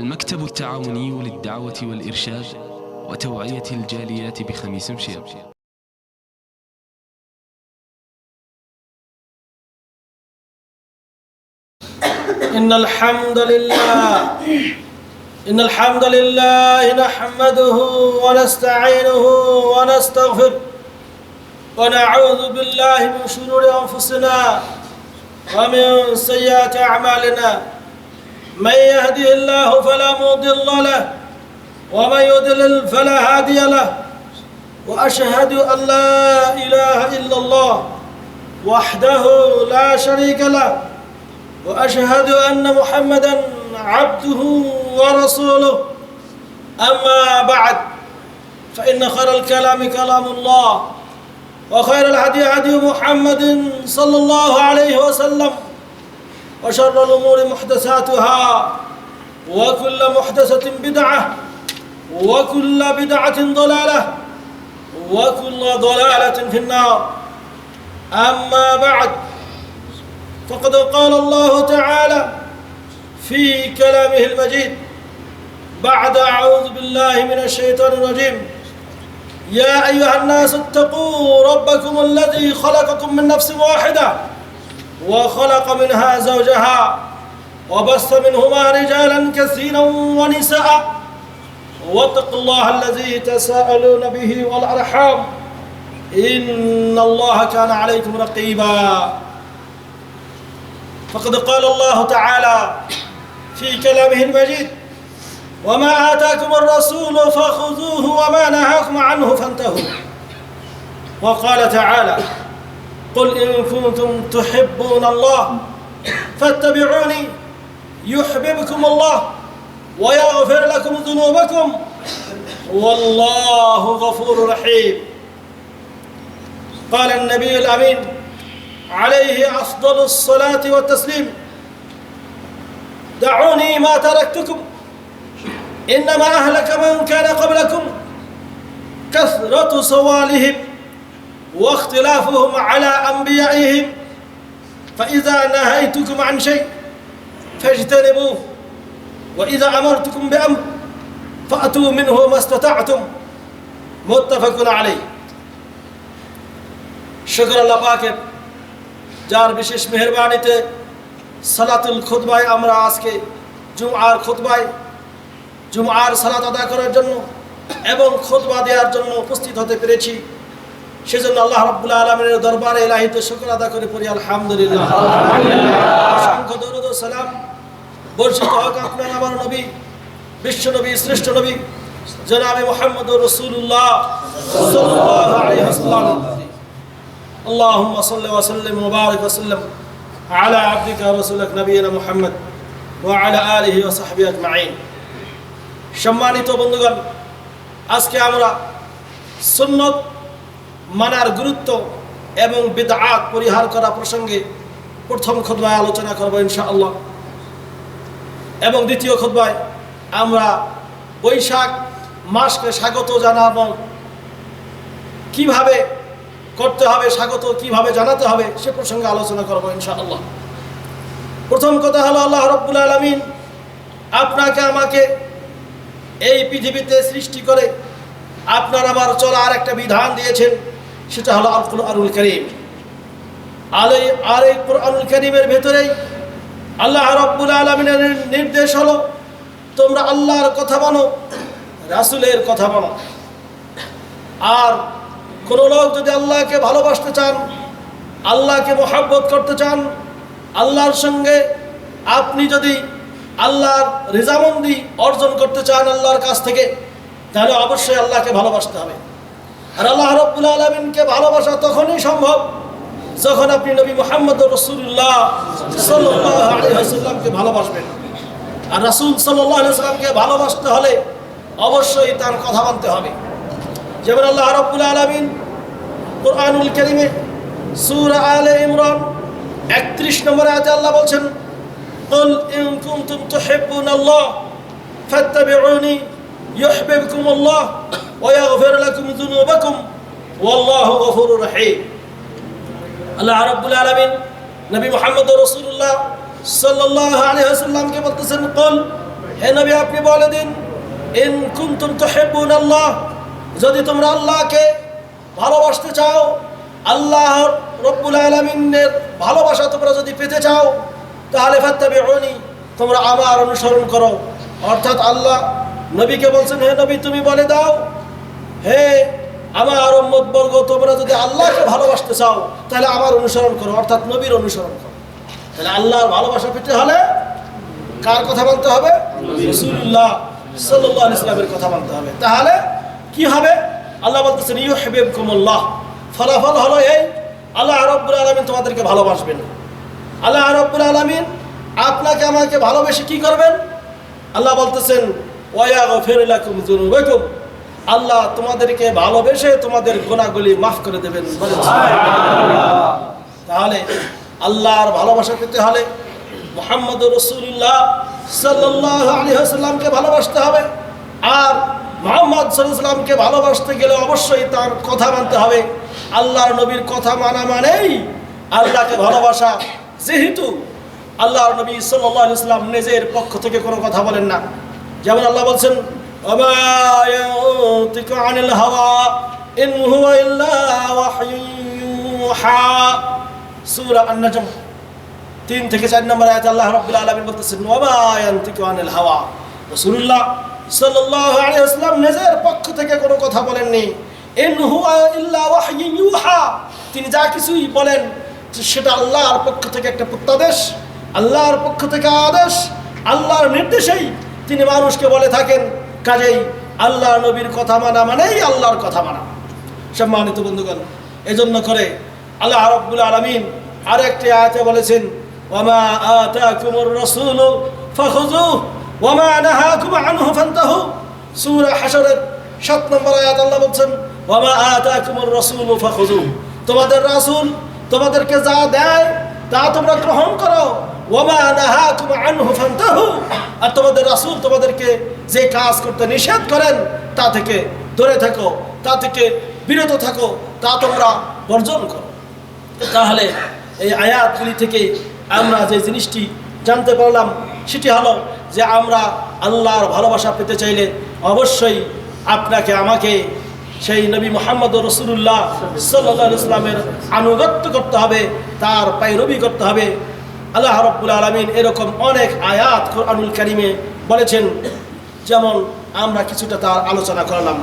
المكتب التعاوني للدعوة والإرشاد وتوعية الجاليات بخميس مشير إن الحمد لله إن الحمد لله نحمده ونستعينه ونستغفر ونعوذ بالله من شرور أنفسنا ومن سيئات أعمالنا. من يهده الله فلا مضل له ومن يضلل فلا هادي له وأشهد أن لا إله إلا الله وحده لا شريك له وأشهد أن محمدا عبده ورسوله. أما بعد فإن خير الكلام كلام الله وخير الهدي هدي محمد صلى الله عليه وسلم. وشر الأمور محدثاتها وكل محدثة بدعة وكل بدعة ضلالة وكل ضلالة في النار. أما بعد فقد قال الله تعالى في كلامه المجيد بعد أعوذ بالله من الشيطان الرجيم. يا أيها الناس اتقوا ربكم الذي خلقكم من نفس واحدة وخلق منها زوجها وبث منهما رجالا كثيرا ونساء. واتقوا الله الذي تساءلون به والأرحام. إن الله كان عليكم رقيبا. فقد قال الله تعالى في كلامه المجيد وما آتاكم الرسول فخذوه وما نهاكم عنه فانتهوا. وقال تعالى قل إن كنتم تحبون الله فاتبعوني يحببكم الله ويغفر لكم ذنوبكم والله غفور رحيم. قال النبي الأمين عليه أفضل الصلاة والتسليم. دعوني ما تركتكم. إنما أهلك من كان قبلكم كثرة سوالهم واختلافهم على أنبيائهم فإذا نهيتكم عن شيء فاجتنبوه وإذا أمرتكم بأمر فأتوا منه ما استطعتم متفق عليه شكر الله باكر যার বিশেষ মেহরবানিতে সালাতুল খুতবায় আমরা আজকে জুমআর খুতবায় জুমআর সালাত আদা করার জন্য এবং খুতবা দেওয়ার জন্য উপস্থিত হতে পেরেছি সেজন্য আল্লাহ রাব্বুল আলমের দরবারে এলাহিতে শুকর আদা করে পড়ি আলহামদুলিল্লাহ অসংখ্য দরুদ ও সালাম বর্ষিত হক আপনার আমার নবী বিশ্ব নবী শ্রেষ্ঠ নবী জনাবে মোহাম্মদ রসুল্লাহ সাল্লাল্লাহু আলাইহি ওয়াসাল্লাম اللهم صل وسلم وبارك وسلم على عبدك ورسولك نبينا محمد وعلى آله وصحبه أجمعين সম্মানিত বন্ধুগণ আজকে আমরা সুন্নত মানার গুরুত্ব এবং বিদআত পরিহার করা প্রসঙ্গে প্রথম খুতবায় আলোচনা করব ইনশাআল্লাহ। এবং দ্বিতীয় খুতবায় আমরা বৈশাখ মাসকে স্বাগত জানাব। কীভাবে করতে হবে, স্বাগত কীভাবে জানাতে হবে সে প্রসঙ্গে আলোচনা করব ইনশাআল্লাহ। প্রথম কথা হলো আল্লাহ রব্বুল আলমিন আপনাকে আমাকে এই পৃথিবীতে সৃষ্টি করে আপনার আমার চলার একটা বিধান দিয়েছেন। সেটা হলো আল আরুল করিম। আর আর এই কোরআনুল করিমের ভেতরেই আল্লাহ রব্বুল আলমিনের নির্দেশ হলো, তোমরা আল্লাহর কথা বলো রাসুলের কথা বলো আর কোনো লোক যদি আল্লাহকে ভালোবাসতে চান, আল্লাহকে মোহাব্বত করতে চান, আল্লাহর সঙ্গে আপনি যদি আল্লাহর রেজামন্দি অর্জন করতে চান আল্লাহর কাছ থেকে, তাহলে অবশ্যই আল্লাহকে ভালোবাসতে হবে। আর আল্লাহ রব্বুল আলমিনকে ভালোবাসা তখনই সম্ভব যখন আপনি নবী মোহাম্মদ রসুল্লাহ সাল্লামকে ভালোবাসবেন আর রাসুল সাল্লামকে ভালোবাসতে হলে অবশ্যই তার কথা মানতে হবে যেমন আল্লাহ রব্বুল আলমিন কোরআনুল করিমে সুর আলে ইমরান একত্রিশ নম্বর আয়াতে আল্লাহ বলছেন قل إن كنتم تحبون الله فاتبعوني يحببكم الله ويغفر لكم ذنوبكم والله غفور رحيم আল্লাহ রাব্বুল আলামিন নবী মুহাম্মদ রাসূলুল্লাহ সাল্লাল্লাহু আলাইহি ওয়াসাল্লামকে বলতেছেন قل হে নবী আপনি বলে দিন ইন কুনতুম তুহিব্বুন আল্লাহ যদি তোমরা আল্লাহকে ভালোবাসতে চাও আল্লাহ রব্বুল আলমিনের ভালোবাসা তোমরা যদি পেতে চাও তাহলে ফাত্তাবিউনি তোমরা আমার অনুসরণ করো অর্থাৎ আল্লাহ নবীকে বলছেন হে নবী তুমি বলে দাও হে, আমার উম্মত বর্গ, তোমরা যদি আল্লাহকে ভালোবাসতে চাও, তাহলে আমার অনুসরণ করো, অর্থাৎ নবীর অনুসরণ করো। তাহলে আল্লাহর ভালোবাসা পেতে হলে কার কথা মানতে হবে? রসুল্লাহ সাল্লাহ ইসলামের কথা মানতে হবে। তাহলে কি হবে? আল্লাহ বলতেছেন ইউ হেবেব কুমল্লাহ ফলাফল হলো এই, আল্লাহ রব্বুল আলমিন তোমাদেরকে ভালোবাসবেন আল্লাহ রব্বুল আলমিন আপনাকে আমাকে ভালোবেসে কি করবেন? আল্লাহ বলতেছেন, ওয়া গফিরুলাকুম যুনুবাকুম। আল্লাহ তোমাদেরকে ভালোবেসে তোমাদের গোনাগুলি মাফ করে দেবেন তাহলে আল্লাহর ভালোবাসা পেতে হলে মোহাম্মদ রসুল্লাহ সাল্লাহ আলী হাসাল্লামকে ভালোবাসতে হবে আর মোহাম্মদ সাল্লামকে ভালোবাসতে গেলে অবশ্যই তার কথা মানতে হবে। আল্লাহর নবীর কথা মানা মানেই আল্লাহকে ভালোবাসা। যেহেতু আল্লাহর নবী সাল্লাহ ইসলাম নিজের পক্ষ থেকে কোনো কথা বলেন না। যেমন আল্লাহ বলছেন وما ينطق عن الهوى إن هو إلا وحي يوحى সূরা আন-নাজম তিন থেকে চার নম্বর আয়াত আল্লাহ রাব্বুল আলামিন বলতেছেন ওয়ামা ইয়ানতিকু আনিল হাওয়া রাসূলুল্লাহ সাল্লাল্লাহু আলাইহি ওয়াসাল্লাম নিজের পক্ষ থেকে কোনো কথা বলেননি ইন হুয়া ইল্লা ওয়াহয়ু ইউহা তিনি যা কিছুই বলেন সেটা আল্লাহর পক্ষ থেকে একটা প্রত্যাদেশ আল্লাহর পক্ষ থেকে আদেশ আল্লাহর নির্দেশেই তিনি মানুষকে বলে থাকেন কাজেই আল্লাহ নবীর কথা মানা মানেই আল্লাহর কথা মানা। সম্মানিত বন্ধুগণ, এজন্য করে আল্লাহ রব্বুল আলমিন আর একটি আয়াতে বলেছেন ওমা আতাকুমুর রাসূলু ফাখুযুহু ওমা নাহাকুম আনহু ফান্তাহু। সূরা হাশরের 7 নম্বর তোমাদের রাসূল তোমাদেরকে যা দেয় তা তোমরা গ্রহণ করো। ওমা নাহাকুম আনহু ফান্তাহু। আর তোমাদের রাসূল তোমাদেরকে যে কাজ করতে নিষেধ করেন, তা থেকে দূরে থাকো, তা থেকে বিরত থাকো, তা তোমরা বর্জন করো। তাহলে এই আয়াতগুলি থেকে আমরা যে জিনিসটি জানতে পারলাম, সেটি হলো যে আমরা আল্লাহর ভালোবাসা পেতে চাইলে অবশ্যই আপনাকে, আমাকে সেই নবী মোহাম্মদ রসুল্লাহ সাল্লাহ ইসলামের আনুগত্য করতে হবে, তার পায়রবি করতে হবে আল্লাহ রব্বুল আলমিন এরকম অনেক আয়াত কোরআনুল কারিমে বলেছেন, যেমন আমরা কিছুটা তার আলোচনা করলাম।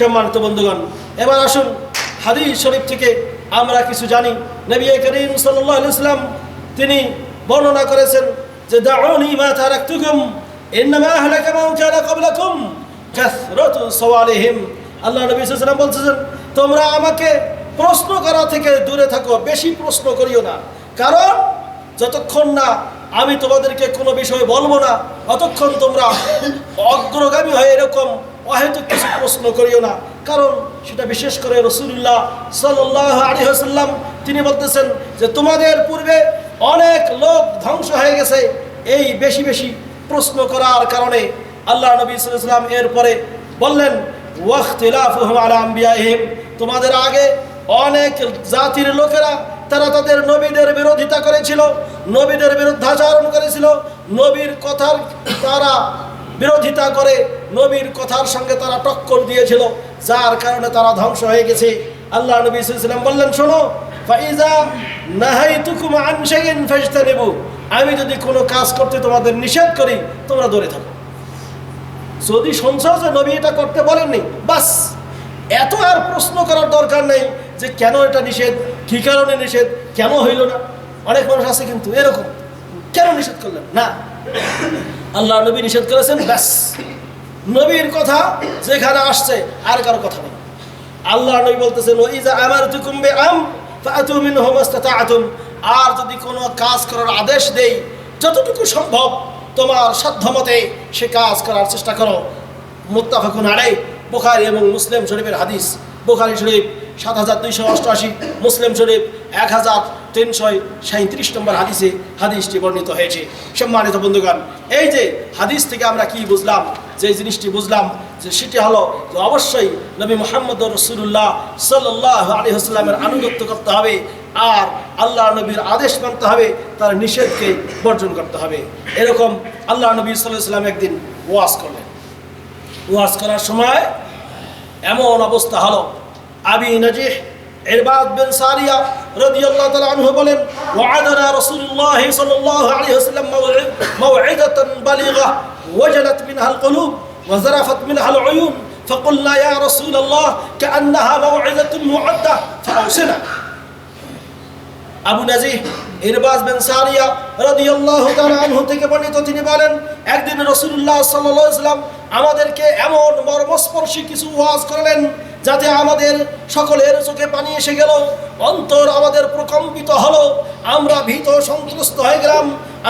সম্মানিত বন্ধুগণ, এবার আসুন হাদিস শরীফ থেকে আমরা কিছু জানি। নবী করিম সাল্লাহ ইসলাম তিনি বর্ণনা করেছেন যে আল্লাহ নবী সাল্লাল্লাহু তোমরা আমাকে প্রশ্ন করা থেকে দূরে থাকো, বেশি প্রশ্ন করিও না। কারণ যতক্ষণ না আমি তোমাদেরকে কোনো বিষয় বলব না অতক্ষণ তোমরা অগ্রগামী হয়ে এরকম অহেতুক কিছু প্রশ্ন করিও না। কারণ সেটা বিশেষ করে রসুল্লাহ সাল্লাহ আলী হাসাল্লাম তিনি বলতেছেন যে তোমাদের পূর্বে অনেক লোক ধ্বংস হয়ে গেছে। এই বেশি বেশি প্রশ্ন করার কারণে আল্লাহ নবী সাল্লাম এরপরে বললেন, ওয়াখতিলাফুহুম আলা আম্বিয়াহিম তোমাদের আগে অনেক জাতির লোকেরা তারা তাদের নবীদের বিরোধিতা করেছিল, নবীদের বিরুদ্ধাচরণ করেছিল, নবীর কথার তারা বিরোধিতা করে নবীর কথার সঙ্গে তারা টক্কর দিয়েছিল, যার কারণে তারা ধ্বংস হয়ে গেছে। আল্লাহ নবী সাল্লাম বললেন, শোনো, ফাইজা আন শাইইন ফাজতানিবু। আমি যদি কোনো কাজ করতে তোমাদের নিষেধ করি, তোমরা দূরে থাকো। যদি শুনছ যে নবী এটা করতে বলেননি, বাস, এত আর প্রশ্ন করার দরকার নেই। যে কেন এটা নিষেধ? কী কারণে নিষেধ? কেন হইল না? অনেক মানুষ আছে কিন্তু এরকম। কেন নিষেধ করলেন? না। আল্লাহ নবী নিষেধ করেছেন, ব্যাস। নবীর কথা যেখানে আসছে, আর কারও কথা নেই। আল্লাহ নবী বলতেছেন ওই যে আমার তুকুম্বে আম ফাতু মিন হুমাস্তাতাআতুম আর যদি কোনো কাজ করার আদেশ দেই, যতটুকু সম্ভব তোমার সাধ্যমতে সে কাজ করার চেষ্টা করো। মুত্তাফাকুন আলাই বুখারী এবং মুসলিম শরীফের হাদিস, বুখারী শরীফ সাত হাজার দুইশো অষ্টআশি মুসলিম শরীফ এক হাজার তিনশো সাঁত্রিশ নম্বর হাদিসে হাদিসটি বর্ণিত হয়েছে। সম্মানিত বন্ধুগণ, এই যে হাদিস থেকে আমরা কি বুঝলাম, যে জিনিসটি বুঝলাম, যে সেটি হলো যে অবশ্যই নবী মোহাম্মদ রসুল্লাহ সাল্লাহ আলী হাসলামের আনুগত্য করতে হবে আর আল্লাহ নবীর আদেশ মানতে হবে, তার নিষেধকে বর্জন করতে হবে। এরকম আল্লাহ নবী সাল্লাম একদিন ওয়াজ করলেন। ওয়াজ করার সময় এমন অবস্থা হলো আবি নজিহ ইরবাদ বিন সারিয়া রাদিয়াল্লাহু তাআলা আনহু বলেন ওয়া'আদানা রাসূলুল্লাহ সাল্লাল্লাহু আলাইহি ওয়াসাল্লাম মাও'িদাতান বালিগা ওয়াজালাত মিনহা আল-কুলুব وزرفت منها العيون فقلنا يا رسول الله كأنها موعظة معدة فأوصنا আবু নাজিহ ইরবাজ বিন সারিয়া রাদিয়াল্লাহু তাআলা আনহু থেকে বর্ণিত তিনি বলেন একদিন রাসূলুল্লাহ সাল্লাল্লাহু আলাইহি সাল্লাম আমাদেরকে এমন মর্মস্পর্শী কিছু ওয়াজ করলেন যাতে আমাদের সকলের চোখে পানি এসে গেল, অন্তর আমাদের প্রকম্পিত হলো। আমরা ভীত সন্ত্রস্ত হয়ে গেলাম।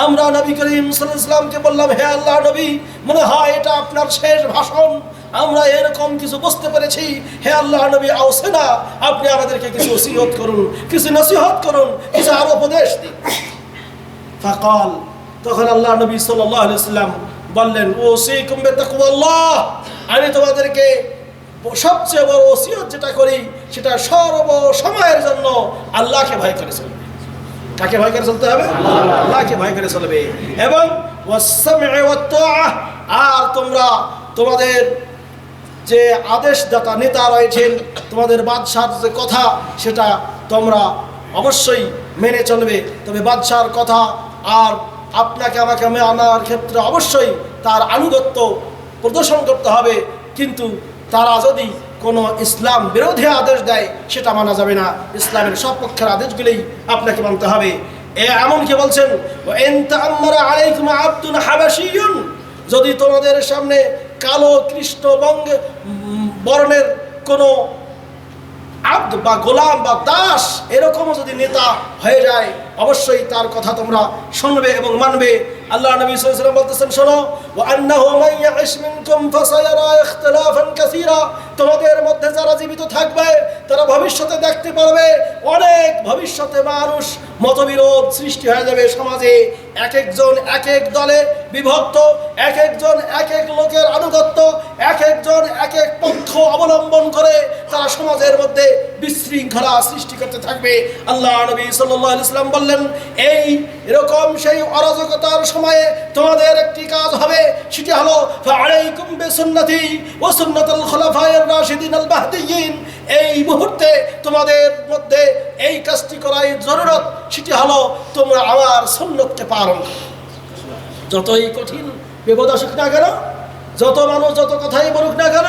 আমরা নবী করিম আলাইহি বললাম, হে আল্লাহ নবী, মনে হয় এটা আপনার শেষ ভাষণ। আমরা এরকম কিছু বুঝতে পেরেছি। হে আল্লাহ নবী আওসেনা আপনি আমাদেরকে কিছু ওসিয়ত করুন, কিছু নসিহত করুন, কিছু আরও উপদেশ দিন। তখন আল্লাহ নবী সাল্লাম বললেন ও সে কুম্বে তাকওয়াল্লাহ আমি তোমাদেরকে সবচেয়ে বড় ওসিয়ত যেটা করি, সেটা সর্ব সময়ের জন্য আল্লাহকে ভয় করে চলবে। কাকে ভয় করে চলতে হবে? আল্লাহকে ভয় করে চলবে। এবং আর তোমরা তোমাদের যে আদেশদাতা, নেতা রয়েছেন, তোমাদের বাদশার যে কথা, সেটা তোমরা অবশ্যই মেনে চলবে। তবে বাদশার কথা আর আপনাকে আমাকে আনার ক্ষেত্রে অবশ্যই তার আনুগত্য প্রদর্শন করতে হবে। কিন্তু তারা যদি কোনো ইসলাম বিরোধী আদেশ দেয়, সেটা মানা যাবে না। ইসলামের সব পক্ষের আদেশগুলোই আপনাকে মানতে হবে। এ এমনকি বলছেন? যদি তোমাদের সামনে কালো কৃষ্ণ বঙ্গ বর্ণের কোনো আব্দ বা গোলাম বা দাস এরকমও যদি নেতা হয়ে যায়, অবশ্যই তার কথা তোমরা শুনবে এবং মানবে। আল্লাহ নবী ওয়াসাল্লাম বলতেছেন, শোনো তোমাদের মধ্যে যারা জীবিত থাকবে, তারা ভবিষ্যতে দেখতে পারবে, অনেক ভবিষ্যতে মানুষ মতবিরোধ সৃষ্টি হয়ে যাবে সমাজে। এক একজন এক এক দলে বিভক্ত এক একজন এক এক লোকের আনুগত্য এক একজন এক এক অবলম্বন করে তারা সমাজের মধ্যে বিশৃঙ্খলা সৃষ্টি করতে থাকবে। আল্লাহ নবী সাল্লাল্লাহু আলাইহি সাল্লাম বললেন, এই এরকম সেই অরাজকতার সময়ে তোমাদের একটি কাজ হবে, সেটি হলো বিসুন্নতি ওয়া সুন্নাতুল খুলাফায়ের রাশিদিন আল এই মুহূর্তে তোমাদের মধ্যে এই কাজটি করাই জরুরত, সেটি হলো, তোমরা আমার সুন্নতকে পালন যতই কঠিন, বিপদ আসুক না কেন, যত মানুষ যত কথাই বলুক না কেন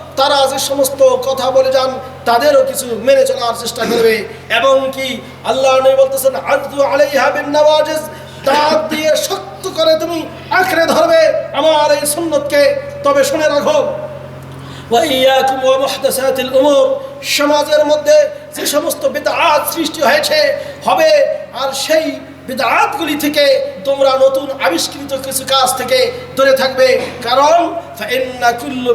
তারা যে সমস্ত কথা বলে যান, তাদেরও কিছু মেনে চলার চেষ্টা করবে। এবং কি আল্লাহ বলতেছেন আজদু আলাইহা বিন নওয়াজিজ দাঁত দিয়ে শক্ত করে তুমি আঁকড়ে ধরবে আমার এই সুন্নতকে। তবে শুনে রাখো সমাজের মধ্যে যে সমস্ত বিদআত সৃষ্টি হয়েছে, হবে, আর সেই বিদআতগুলি থেকে তোমরা নতুন আবিষ্কৃত কিছু কাজ থেকে দূরে থাকবে। কারণ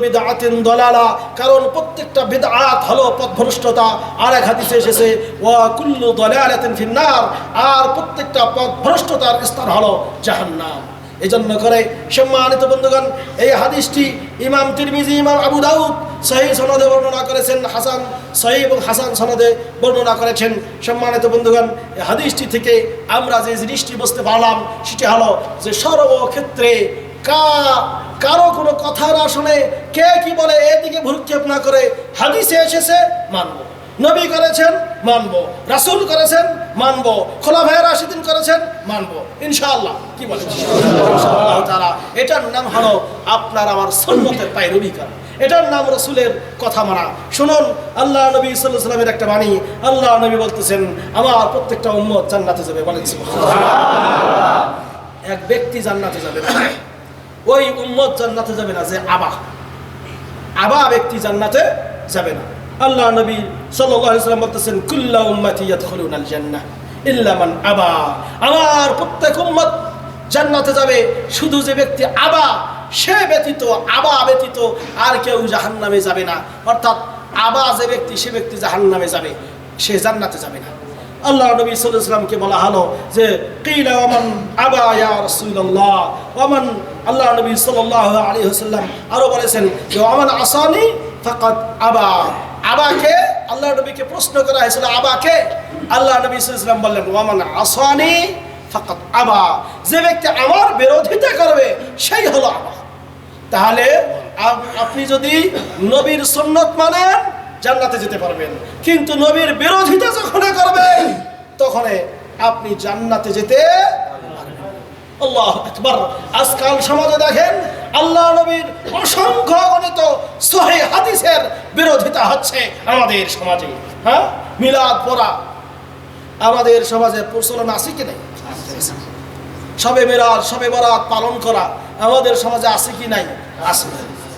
বিদআতিন দলালা, কারণ প্রত্যেকটা বিদাত হলো পথভ্রষ্টতা। আর এক হাদিসে এসেছে, ওয়া কুল্লু দলালাতিন ফিন্নার, আর প্রত্যেকটা পথভ্রষ্টতার স্থান হলো জাহান্নাম। এজন্য করে সম্মানিত বন্ধুগণ, এই হাদিসটি ইমাম তিরমিজি, ইমাম আবু দাউদ সহি সনদে বর্ণনা করেছেন, হাসান সহি এবং হাসান সনদে বর্ণনা করেছেন। সম্মানিত বন্ধুগণ, এই হাদিসটি থেকে আমরা যে জিনিসটি বুঝতে পারলাম, সেটি হলো যে সর্বক্ষেত্রে কা, কারও কোনো কথা না শুনে কে কি বলে, এদিকে ভ্রুক্ষেপ না করে হাদিসে এসেছে, মানব। নবী করেছেন, মানব। রাসূল করেছেন, মানব। খোলা ভাইয়ের রাশিদিন করেছেন, মানব। ইনশাআল্লাহ। কি বলেন? তাআলা। এটার নাম হলো আপনার আমার সুন্নতের পায়রবি করা এটার নাম রসুলের কথা মানা। শুনুন, আল্লাহ নবী সাল্লাহ সাল্লামের একটা বাণী। আল্লাহ নবী বলতেছেন, আমার প্রত্যেকটা উম্মত জান্নাতে যাবে। বলেন এক ব্যক্তি জান্নাতে যাবে না। ওই উম্মত জান্নাতে যাবে না যে আবা। আবা ব্যক্তি জান্নাতে যাবে না। আল্লাহ নবী সাল্লাম বলতেছেন, কুল্লা উম্মতি ইয়াদখুলুনাল জান্নাহ, ইল্লা মান আবা। আমার প্রত্যেক উম্মত জান্নাতে যাবে, শুধু যে ব্যক্তি আবা, সে ব্যতীত, আবা ব্যতীত আর কেউ জাহান্নামে যাবে না। অর্থাৎ আবা যে ব্যক্তি, সে ব্যক্তি জাহান্নামে যাবে, সে জান্নাতে যাবে না। আল্লাহ নবী সাল্লামকে বলা হলো যে, কিলা ওমান আবা ইয়া রাসূলুল্লাহ? ওমান, আল্লাহ নবী সাল্লাল্লাহু আলাইহি ওয়াসাল্লাম আরও বলেছেন যে, ওমান আসানি ফাকাত আবা। আবাকে আল্লাহ নবীকে প্রশ্ন করা হয়েছিল, আবাকে? আল্লাহ নবী ইসলাম বললেন ওমান আসানি ফাকাত আবা। যে ব্যক্তি আমার বিরোধিতা করবে, সেই হলো আবা। তাহলে আপনি যদি নবীর সুন্নত মানেন, জান্নাতে যেতে পারবেন। কিন্তু নবীর বিরোধিতা যখন করবেন তখন আপনি জান্নাতে যেতে আল্লাহ আকবার। আজকাল সমাজে দেখেন আল্লাহ নবীর অসংখ্য গণিত সহে হাদিসের বিরোধিতা হচ্ছে আমাদের সমাজে। হ্যাঁ? মিলাদ পড়া। আমাদের সমাজে প্রচলন আছে কি নেই? সবে মেরাজ সবে বরাত পালন করা আমাদের সমাজে আছে কি নাই? আছে।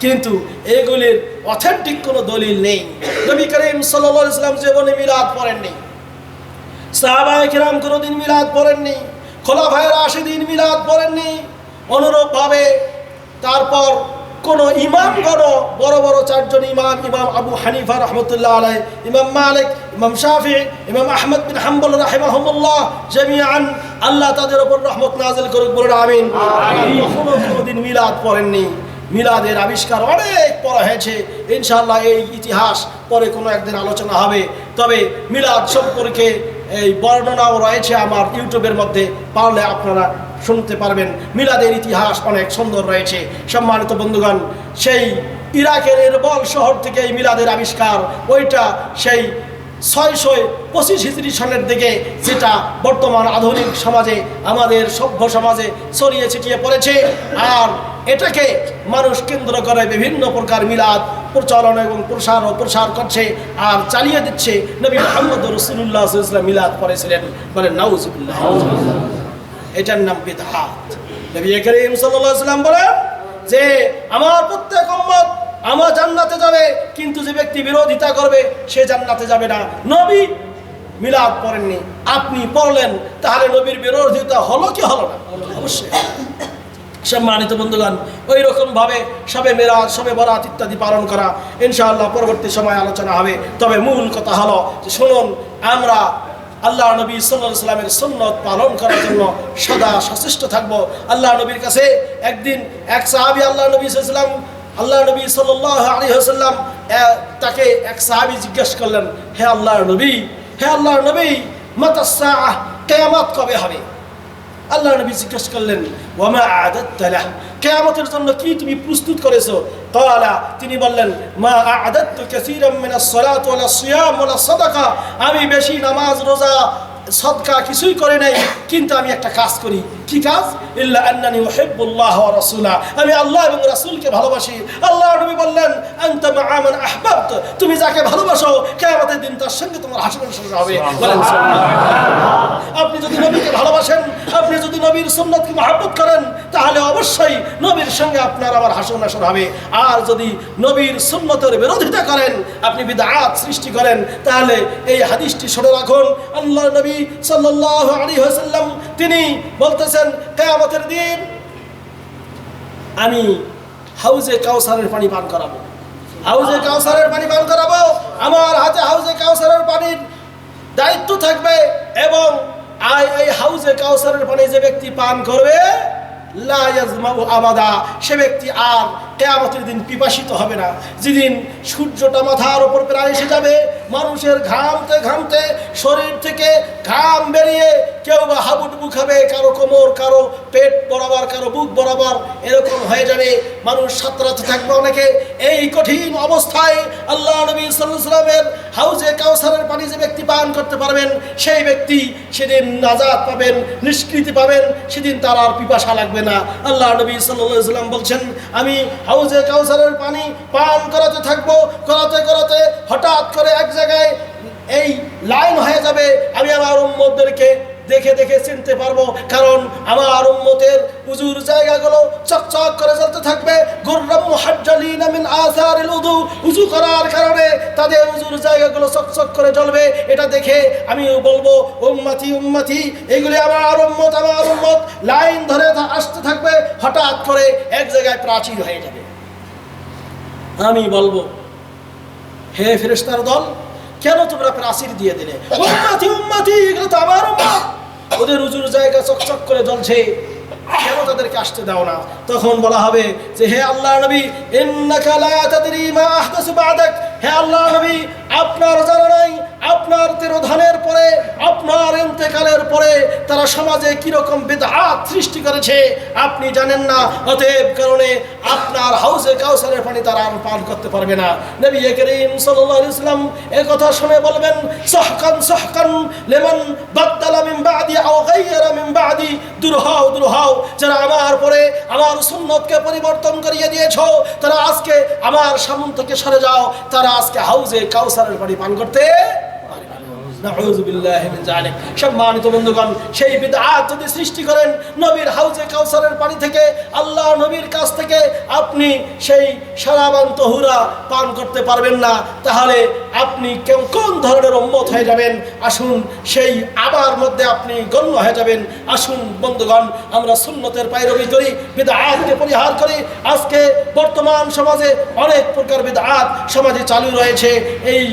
কিন্তু এগুলির অথেন্টিক কোনো দলিল নেই। নবী করিম সাল্লাম জীবনে মিলাদ পড়েননি। সাহাবায়ে কিরাম কোনোদিন মিলাদ পড়েননি। খোলাফায়ে দিন মিলাদ পড়েননি। অনুরূপভাবে তারপর কোন ইমামগণ বড় বড় চারজন ইমাম ইমাম আবু হানিফা রহমতুল্লাহ আলাই ইমাম মালিক ইমাম শাফি ইমাম আহমদ বিন হাম্বল রাহিমাহুল্লাহ জামিআন আল্লাহ তাদের ওপর রহমত নাজিল করুক বলে আমিন। কখনো কোনোদিন মিলাদ পড়েননি। মিলাদের আবিষ্কার অনেক পড়া হয়েছে। ইনশাল্লাহ এই ইতিহাস পরে কোনো একদিন আলোচনা হবে। তবে মিলাদ সম্পর্কে এই বর্ণনাও রয়েছে আমার ইউটিউবের মধ্যে, পারলে আপনারা শুনতে পারবেন। মিলাদের ইতিহাস অনেক সুন্দর রয়েছে। সম্মানিত বন্ধুগণ, সেই ইরাকের এরবল শহর থেকে এই মিলাদের আবিষ্কার, ওইটা সেই ছয়শো পঁচিশ হিজড়ি সনের দিকে যেটা বর্তমান আধুনিক সমাজে, আমাদের সভ্য সমাজে ছড়িয়ে ছিটিয়ে পড়েছে। আর এটাকে মানুষ কেন্দ্র করে বিভিন্ন প্রকার মিলাদ, প্রচলন এবং প্রসার ও প্রসার করছে আর চালিয়ে দিচ্ছে নবী মোহাম্মদ রসুল্লাহ ইসলাম মিলাদ করেছিলেন বলেন, নাউজুবিল্লাহ। এটার নাম বিদহাত নবী করিম বলেন যে, আমার প্রত্যেক উম্মত আমার জান্নাতে যাবে কিন্তু যে ব্যক্তি বিরোধিতা করবে, সে জান্নাতে যাবে না। নবী মিলাদ পড়েননি, আপনি পড়লেন, তাহলে নবীর বিরোধিতা হলো কি হলো না? অবশ্যই। সম্মানিত বন্ধুগণ ওই রকম ভাবে সবে মেরাজ সবে বরাত ইত্যাদি পালন করা ইনশাআল্লাহ পরবর্তী সময় আলোচনা হবে। তবে মূল কথা হলো শুনুন, আমরা আল্লাহ নবী সাল্লাহ সাল্লামের সুন্নত পালন করার জন্য সদা সচেষ্ট থাকব। আল্লাহ নবীর কাছে একদিন এক সাহাবি আল্লাহ নবী সাল্লাম আল্লাহ নবী সাল্লাহ আলী হাসাল্লাম তাকে এক সাহাবি জিজ্ঞেস করলেন, হে আল্লাহ নবী, হে আল্লাহ নবী মাতাসা কেয়ামত কবে হবে? আল্লাহ নবী জিজ্ঞেস করলেন, ওয়ামা আদাত্তালাহ কিয়ামতের জন্য কি তুমি প্রস্তুত করেছ? তাআলা তিনি বললেন, মা আদাত্তু কাসীরাম মিনাস সালাত ওয়ালা সিয়াম ওয়ালা সাদাকা, আমি বেশি নামাজ, রোজা, সদকা কিছুই করে নাই, কিন্তু আমি একটা কাজ করি কি কাজ? ইল্লা আন্নানি উহিব্বুল্লাহ ওয়া রাসূলা। আমি আল্লাহ এবং রাসূলকে ভালোবাসি। আল্লাহ নবী বললেন আনতা মা মান আহবাবত। তুমি যাকে ভালোবাসো কিয়ামতের দিন তার সঙ্গে তোমার হাসির হাসর হবে। বলেন আপনি যদি নবীকে ভালোবাসেন আপনি যদি নবীর সুন্নতকে মহাব্বত করেন তাহলে অবশ্যই নবীর সঙ্গে আপনার আবার হাসন নাসর হবে। আর যদি নবীর সুন্নতের বিরোধিতা করেন আপনি বিদাত সৃষ্টি করেন তাহলে এই হাদিসটি শুনে রাখুন। আল্লাহ নবী সাল্লাল্লাহু আলাইহি ওয়াসাল্লাম তিনি বলতেছেন কিয়ামতের দিন, আমি হাউজে কাউসারের পানি পান করাবো। হাউজে কাউসারের পানি পান করাবো, আমার হাতে হাউজে কাউসারের পানির দায়িত্ব থাকবে এবং এই হাউজে কাউসারের পানি যে ব্যক্তি পান করবে, লা ইয়াজমাউ আবাদা, সে ব্যক্তি আর কেয়ামতের দিন পিপাসিত হবে না। যেদিন সূর্যটা মাথার ওপর প্রায় এসে যাবে, মানুষের ঘামতে ঘামতে শরীর থেকে ঘাম বেরিয়ে কেউ বা হাবুডুবু খাবে, কারও কোমর, কারও পেট বরাবর, কারও বুক বরাবর, এরকম হয়ে যাবে। মানুষ সাঁতরাতে থাকবে অনেকে। এই কঠিন অবস্থায় আল্লাহ নবী সাল্লামের হাউজে কাউসারের পানি যে ব্যক্তি পান করতে পারবেন, সেই ব্যক্তি সেদিন নাজাদ পাবেন, নিষ্কৃতি পাবেন, সেদিন তার আর পিপাসা লাগবে না। আল্লাহ নবী সাল্লাহ সাল্লাম বলছেন, আমি হাউজে কাউসারের পানি পান করাতে থাকব, করাতে করাতে হঠাৎ করে এক জায়গায় এই লাইন হয়ে যাবে। আমি আমার উম্মতদেরকে দেখে দেখে চিনতে পারব, কারণ আমার উম্মতের উজুর জায়গাগুলো চকচক করে চলতে থাকবে। গুররাম মুহাজ্জালিনা মিন আসারিল উযু উযু করার কারণে তাদের উজুর জায়গাগুলো চকচক করে জ্বলবে। এটা দেখে আমি বলব, উম্মতি উম্মতি, এগুলি আমার উম্মত আমার উম্মত। লাইন ধরে আসতে থাকবে, হঠাৎ করে এক জায়গায় প্রাচীর হয়ে যাবে। আমি বলব, হে ফেরেস্তার দল, কেন তোমরা প্রাচীর দিয়ে দিলে? উম্মাতি উম্মাতি, এগুলো তো আমার ওদের উজুর জায়গা চকচক করে জ্বলছে। কেন তাদেরকে আসতে দাও না? তখন বলা হবে যে, হে আল্লাহ নবী, ইন্নাকা লা তাদরি মা আহদাসু বাদাক। হে আল্লাহ নবী, আপনার জানা নাই আপনার তিরোধানের পরে, আপনার ইন্তেকালের পরে তারা সমাজে কীরকম বিদআত সৃষ্টি করেছে, আপনি জানেন না। অতএব কারণে আপনার হাউসে কাউসারের পানি তারা আর পান করতে পারবে না। নবী করিম সাল্লাম এই কথা শুনে বলবেন, সাহকান সাহকান লিমান বাদদালা মিন বাদি আও গায়্যারা মিন হও। যারা আমার পরে আমার সুন্নতকে পরিবর্তন করিয়ে দিয়েছ, তারা আজকে আমার সামন থেকে সরে যাও। তারা আজকে হাউসে কাউসারের পানি পান করতে পারবে না। নাউযু বিল্লাহি মিন যালিক। সম্মানিত বন্ধুগণ, সেই যদি সৃষ্টি করেন, নবীর হাউজে কাউসারের পানি থেকে, আল্লাহ নবীর কাছ থেকে আপনি সেই সারাবান তহুরা পান করতে পারবেন না। তাহলে আপনি কেউ কোন ধরনের উম্মত হয়ে যাবেন? আসুন, সেই আবার মধ্যে আপনি গণ্য হয়ে যাবেন। আসুন, বন্ধুগণ, আমরা সুন্নতের পায়রবি করি, বিদআতকে পরিহার করি। আজকে বর্তমান সমাজে অনেক প্রকার বিদআত সমাজে চালু রয়েছে। এই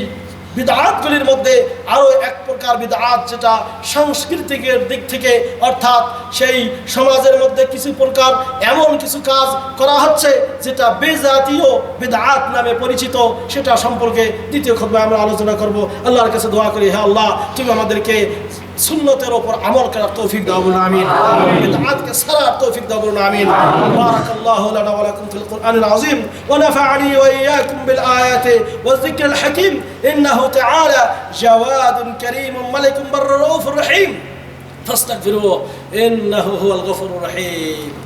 বিদাতগুলির মধ্যে আরও এক প্রকার বিদাত যেটা সাংস্কৃতিকের দিক থেকে অর্থাৎ সেই সমাজের মধ্যে কিছু প্রকার এমন কিছু কাজ করা হচ্ছে যেটা বেজাতীয় বিদাত নামে পরিচিত, সেটা সম্পর্কে দ্বিতীয় খবর আমরা আলোচনা করব। আল্লাহর কাছে দোয়া করি হ্যাঁ আল্লাহ, তুমি আমাদেরকে সুন্নতের ওপর আমল করার তৌফিক দাও বলুন আমিন বিদআতকে সারার তৌফিক দাও বলুন আমিন বারাকাল্লাহু লানা ওয়া লাকুম ফিল কুরআনিল আযীম ওয়া নাফা'নি ওয়া ইয়্যাকুম বিল আয়াতি ওয়াজ যিকরিল হাকীম ইন্নাহু তাআলা জাওয়াদুন কারীমুন মালিকুম বাররাউফুর রহিম فاستغفروه انه هو الغفور الرحيم